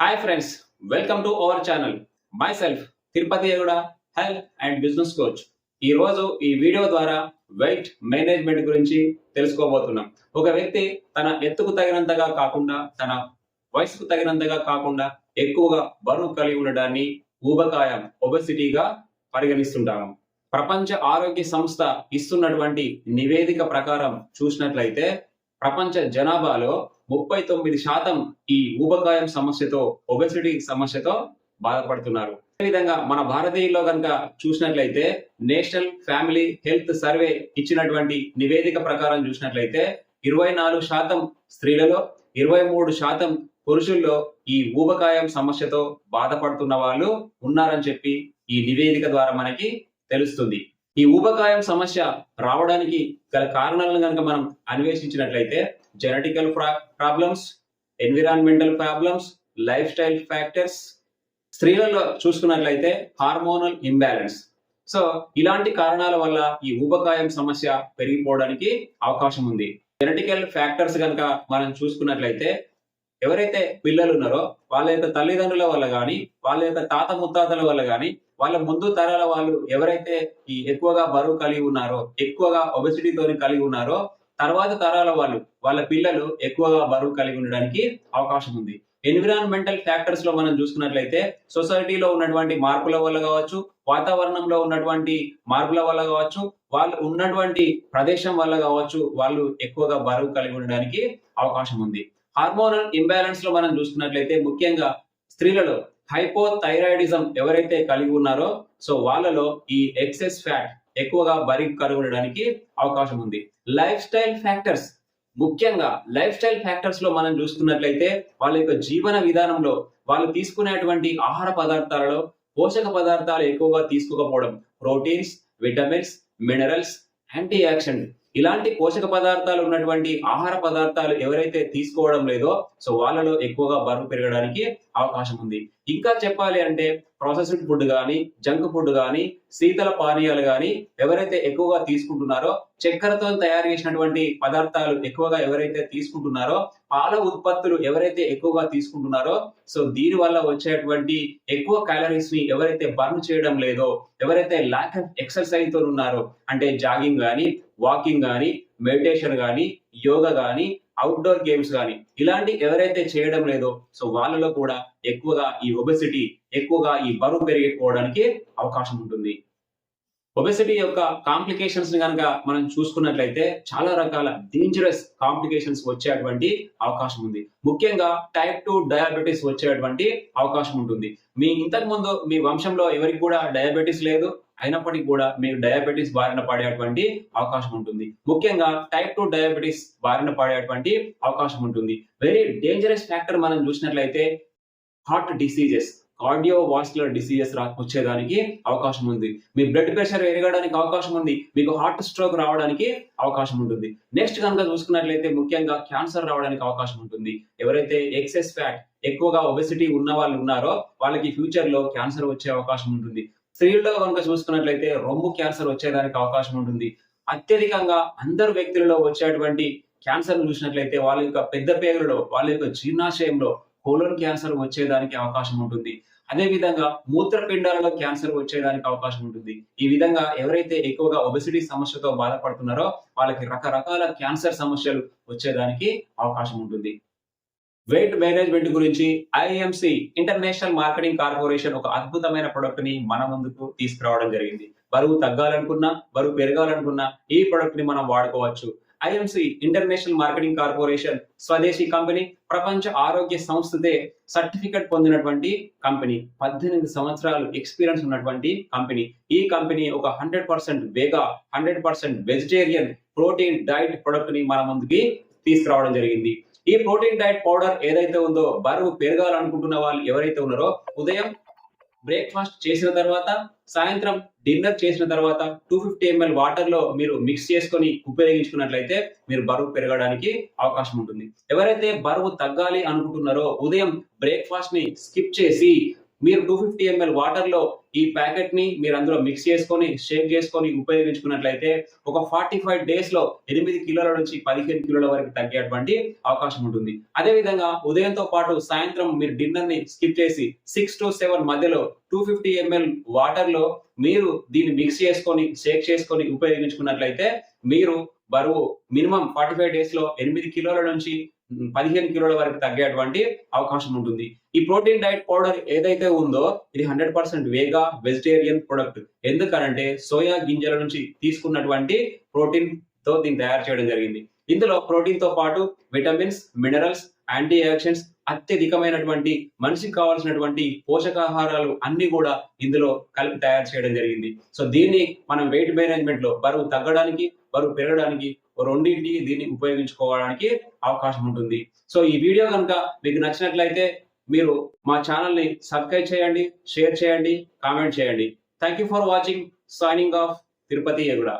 Hi friends welcome to our channel myself Tirupati Eguda health and business coach ఈ రోజు ఈ video ద్వారా wait management గురించి తెలుసుకోబోతున్నాం. ఒక వ్యక్తి తన ఎత్తుకు తగినంతగా కాకుండా తన వయసుకు తగినంతగా కాకుండా ఎక్కువగా బరువు కలిగి ఉండడాన్ని ఊబకాయం ఒబెసిటీగా పరిగణిస్తుంటాము ప్రపంచ ఆరోగ్య సంస్థ ఇస్తున్నటువంటి నివేదిక ప్రకారం చూసినట్లయితే ప్రపంచ జనాభాలో ముప్పై తొమ్మిది శాతం ఈ ఊబకాయం సమస్యతో ఒబెసిటీ సమస్యతో బాధపడుతున్నారు. అదేవిధంగా మన భారతీయుల్లో కనుక చూసినట్లయితే నేషనల్ ఫ్యామిలీ హెల్త్ సర్వే ఇచ్చినటువంటి నివేదిక ప్రకారం చూసినట్లయితే ఇరవై నాలుగు శాతం స్త్రీలలో ఇరవై మూడు శాతం పురుషుల్లో ఈ ఊబకాయం సమస్యతో బాధపడుతున్న వాళ్ళు ఉన్నారని చెప్పి ఈ నివేదిక ద్వారా మనకి తెలుస్తుంది. ఈ ఊబకాయం సమస్య రావడానికి గల కారణాలను కనుక మనం అన్వేషించినట్లయితే genetical problems environmental problems life style factors స్త్రీలలో చూసుకున్నట్లయితే హార్మోనల్ ఇంబ్యాలెన్స్ సో ఇలాంటి కారణాల వల్ల ఈ ఊబకాయం సమస్య పెరిగిపోవడానికి అవకాశం ఉంది. జెనటికల్ ఫ్యాక్టర్స్ కనుక మనం చూసుకున్నట్లయితే ఎవరైతే పిల్లలు ఉన్నారో వాళ్ళ యొక్క తల్లిదండ్రుల వల్ల కానీ వాళ్ళ యొక్క తాత ముత్తాతల వల్ల కానీ వాళ్ళ ముందు తరాల వాళ్ళు ఎవరైతే ఈ ఎక్కువగా బరువు కలిగి ఉన్నారో ఎక్కువగా ఒబెసిటీతో కలిగి ఉన్నారో తర్వాత తరాల వాళ్ళు వాళ్ళ పిల్లలు ఎక్కువగా బరువు కలిగి ఉండడానికి అవకాశం ఉంది. ఎన్విరాన్మెంటల్ ఫ్యాక్టర్స్లో మనం చూసుకున్నట్లయితే సొసైటీలో ఉన్నటువంటి మార్పుల వల్ల కావచ్చు వాతావరణంలో ఉన్నటువంటి మార్పుల వల్ల కావచ్చు వాళ్ళు ఉన్నటువంటి ప్రదేశం వల్ల కావచ్చు వాళ్ళు ఎక్కువగా బరువు కలిగి ఉండడానికి అవకాశం ఉంది. హార్మోనల్ ఇంబ్యాలెన్స్లో మనం చూసుకున్నట్లయితే ముఖ్యంగా స్త్రీలలో హైపోథైరాయిడిజం ఎవరైతే కలిగి ఉన్నారో సో వాళ్ళలో ఈ ఎక్సెస్ ఫ్యాట్ ఎక్కువగా బరి కలిగి అవకాశం ఉంది. లైఫ్ స్టైల్ ఫ్యాక్టర్స్ ముఖ్యంగా లైఫ్ స్టైల్ ఫ్యాక్టర్స్లో మనం చూసుకున్నట్లయితే వాళ్ళ యొక్క జీవన విధానంలో వాళ్ళు తీసుకునేటువంటి ఆహార పదార్థాలలో పోషక పదార్థాలు ఎక్కువగా తీసుకోకపోవడం proteins vitamins minerals antioxidant ఇలాంటి పోషక పదార్థాలు ఉన్నటువంటి ఆహార పదార్థాలు ఎవరైతే తీసుకోవడం లేదో సో వాళ్ళలో ఎక్కువగా బరువు పెరగడానికి అవకాశం ఉంది. ఇంకా చెప్పాలి అంటే ప్రాసెస్డ్ ఫుడ్ కానీ జంక్ ఫుడ్ కానీ శీతల పానీయాలు కానీ ఎవరైతే ఎక్కువగా తీసుకుంటున్నారో చక్కెరతో తయారు చేసినటువంటి పదార్థాలు ఎక్కువగా ఎవరైతే తీసుకుంటున్నారో పాల ఉత్పత్తులు ఎవరైతే ఎక్కువగా తీసుకుంటున్నారో సో దీని వల్ల వచ్చేటువంటి ఎక్కువ క్యాలరీస్ని ఎవరైతే బర్న్ చేయడం లేదో ఎవరైతే లాక్ ఆఫ్ ఎక్సర్సైజ్తో ఉన్నారో అంటే జాగింగ్ కానీ వాకింగ్ కానీ మెడిటేషన్ కానీ యోగా కానీ అవుట్డోర్ గేమ్స్ కానీ ఇలాంటి ఎవరైతే చేయడం లేదో సో వాళ్ళలో కూడా ఎక్కువగా ఈ ఒబెసిటీ ఎక్కువగా ఈ బరువు పెరిగిపోవడానికి అవకాశం ఉంటుంది. ఒబెసిటీ యొక్క కాంప్లికేషన్స్ కనుక మనం చూసుకున్నట్లయితే చాలా రకాల డేంజరస్ కాంప్లికేషన్స్ వచ్చేటువంటి అవకాశం ఉంది. ముఖ్యంగా టైప్ టూ డయాబెటీస్ వచ్చేటువంటి అవకాశం ఉంటుంది. మీ ఇంతకు ముందు మీ వంశంలో ఎవరికి కూడా డయాబెటీస్ లేదు? అయినప్పటికీ కూడా మీరు డయాబెటీస్ బారిన పడేటువంటి అవకాశం ఉంటుంది. ముఖ్యంగా టైప్ టూ డయాబెటీస్ బారిన పడేటువంటి అవకాశం ఉంటుంది. వెరీ డేంజరస్ ఫ్యాక్టర్ మనం చూసినట్లయితే heart diseases cardiovascular diseases రా వచ్చేదానికి అవకాశం ఉంది. మీ బ్లడ్ ప్రెషర్ ఎరగడానికి అవకాశం ఉంది. మీకు హార్ట్ స్ట్రోక్ రావడానికి అవకాశం ఉంటుంది. నెక్స్ట్ కనుక చూసుకున్నట్లయితే ముఖ్యంగా క్యాన్సర్ రావడానికి అవకాశం ఉంటుంది. ఎవరైతే ఎక్సెస్ ఫ్యాట్ ఎక్కువగా ఒబెసిటీ ఉన్న వాళ్ళు ఉన్నారో వాళ్ళకి ఫ్యూచర్లో క్యాన్సర్ వచ్చే అవకాశం ఉంటుంది. స్త్రీల్లో కనుక చూసుకున్నట్లయితే రొమ్ము క్యాన్సర్ వచ్చేదానికి అవకాశం ఉంటుంది. అత్యధికంగా అందరు వ్యక్తులలో వచ్చేటువంటి క్యాన్సర్ చూసినట్లయితే వాళ్ళ యొక్క పెద్ద పేగులలో వాళ్ళ యొక్క జీర్ణాశయంలో కోలోన్ క్యాన్సర్ వచ్చేదానికి అవకాశం ఉంటుంది. అదే విధంగా మూత్రపిండాలలో క్యాన్సర్ వచ్చేదానికి అవకాశం ఉంటుంది. ఈ విధంగా ఎవరైతే ఎక్కువగా ఒబెసిటీ సమస్యతో బాధపడుతున్నారో వాళ్ళకి రకరకాల క్యాన్సర్ సమస్యలు వచ్చేదానికి అవకాశం ఉంటుంది. వెయిట్ మేనేజ్మెంట్ గురించి ఐఎంసి ఇంటర్నేషనల్ మార్కెటింగ్ కార్పొరేషన్ ఒక అద్భుతమైన ప్రొడక్ట్ని మన ముందుకు తీసుకురావడం జరిగింది. బరువు తగ్గాలనుకున్నా బరువు పెరగాలనుకున్నా ఈ ప్రొడక్ట్ని మనం వాడుకోవచ్చు. ఐఎంసి ఇంటర్నేషనల్ మార్కెటింగ్ కార్పొరేషన్ స్వదేశీ కంపెనీ ప్రపంచ ఆరోగ్య సంస్థతే సర్టిఫికెట్ పొందినటువంటి కంపెనీ. పద్దెనిమిది సంవత్సరాలు ఎక్స్పీరియన్స్ ఉన్నటువంటి కంపెనీ. ఈ కంపెనీ ఒక హండ్రెడ్ పర్సెంట్ వేగా hundred percent vegetarian protein diet ప్రొడక్ట్ని మన ముందుకి తీసుకురావడం జరిగింది. ఈ ప్రోటీన్ డైట్ పౌడర్ ఏదైతే ఉందో బరువు పెరగాలనుకుంటున్న వాళ్ళు ఎవరైతే ఉన్నారో ఉదయం బ్రేక్ఫాస్ట్ చేసిన తర్వాత సాయంత్రం డిన్నర్ చేసిన తర్వాత టూ ఫిఫ్టీ ఎంఎల్ వాటర్లో మీరు మిక్స్ చేసుకొని ఉపయోగించుకున్నట్లయితే మీరు బరువు పెరగడానికి అవకాశం ఉంటుంది. ఎవరైతే బరువు తగ్గాలి అనుకుంటున్నారో ఉదయం బ్రేక్ఫాస్ట్ని స్కిప్ చేసి మీరు టూ ఫిఫ్టీ ఎంఎల్ వాటర్లో ఈ ప్యాకెట్ని మీరు అందులో మిక్స్ చేసుకొని షేక్ చేసుకొని ఉపయోగించుకున్నట్లయితే ఒక ఫార్టీ ఫైవ్ డేస్లో ఎనిమిది కిలోల నుంచి పదిహేను కిలోల వరకు తగ్గేటువంటి అవకాశం ఉంటుంది. అదేవిధంగా ఉదయంతో పాటు సాయంత్రం మీరు డిన్నర్ని స్కిప్ చేసి సిక్స్ టు సెవెన్ మధ్యలో టూ ఫిఫ్టీ ఎంఎల్ వాటర్లో మీరు దీన్ని మిక్స్ చేసుకొని షేక్ చేసుకొని ఉపయోగించుకున్నట్లయితే మీరు బరువు మినిమం ఫార్టీ ఫైవ్ డేస్లో ఎనిమిది కిలోల నుంచి పదిహేను కిలోల వరకు తగ్గేటువంటి అవకాశం ఉంటుంది. ఈ ప్రోటీన్ డైట్ పౌడర్ ఏదైతే ఉందో ఇది హండ్రెడ్ పర్సెంట్ వేగా వెజిటేరియన్ ప్రొడక్ట్. ఎందుకనంటే సోయా గింజల నుంచి తీసుకున్నటువంటి ప్రోటీన్తో దీన్ని తయారు చేయడం జరిగింది. ఇందులో ప్రోటీన్తో పాటు విటమిన్స్ మినరల్స్ యాంటీ ఆక్సిడెంట్స్ అత్యధికమైనటువంటి మనిషికి కావాల్సినటువంటి పోషకాహారాలు అన్ని కూడా ఇందులో కలిపి తయారు చేయడం జరిగింది. సో దీన్ని మనం వెయిట్ మేనేజ్మెంట్లో బరువు తగ్గడానికి బరువు పెరగడానికి రెండింటి దీన్ని ఉపయోగించుకోవడానికి అవకాశం ఉంటుంది. సో ఈ వీడియో కనుక మీకు నచ్చినట్లయితే మీరు మా ఛానల్ని సబ్స్క్రైబ్ చేయండి షేర్ చేయండి కామెంట్ చేయండి. Thank you for watching signing off Tirupati Eguda.